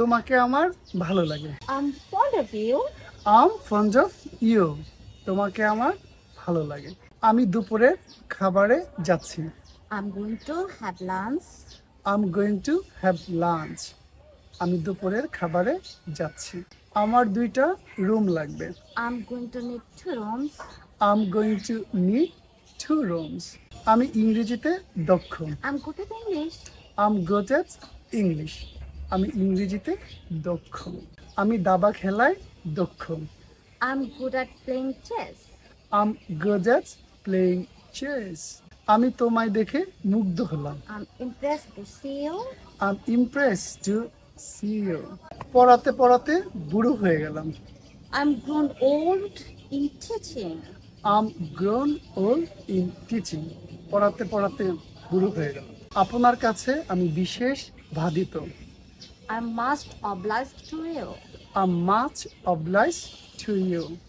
তোমাকে আমার ভালো লাগে। I'm fond of you. I'm fond of you তোমাকে আমার ভালো লাগে। আমি দুপুরের খাবারে যাচ্ছি। I'm going to have lunch. I'm going to have lunch আমি দুপুরের খাবারে যাচ্ছি। আমার দুইটা রুম লাগবে। I'm going to need two rooms. I'm going to need two rooms আমি ইংরেজিতে দক্ষ। I'm good at I'm good at English আমি ইংরেজিতে দক্ষ। আমি দাবা খেলায় দক্ষ। I'm good at playing chess. I'm good at playing chess আমি তোমায় দেখে মুগ্ধ হলাম। I'm impressed to see you. I'm impress to see you পড়াতে পড়াতে বুড়ো হয়ে গেলাম। I'm grown old in teaching. I'm grown old in teaching পড়াতে পড়াতে বুড়ো হয়ে গেলাম। আপনার কাছে আমি বিশেষ বাধিত I'm much obliged to you. I'm much obliged to you.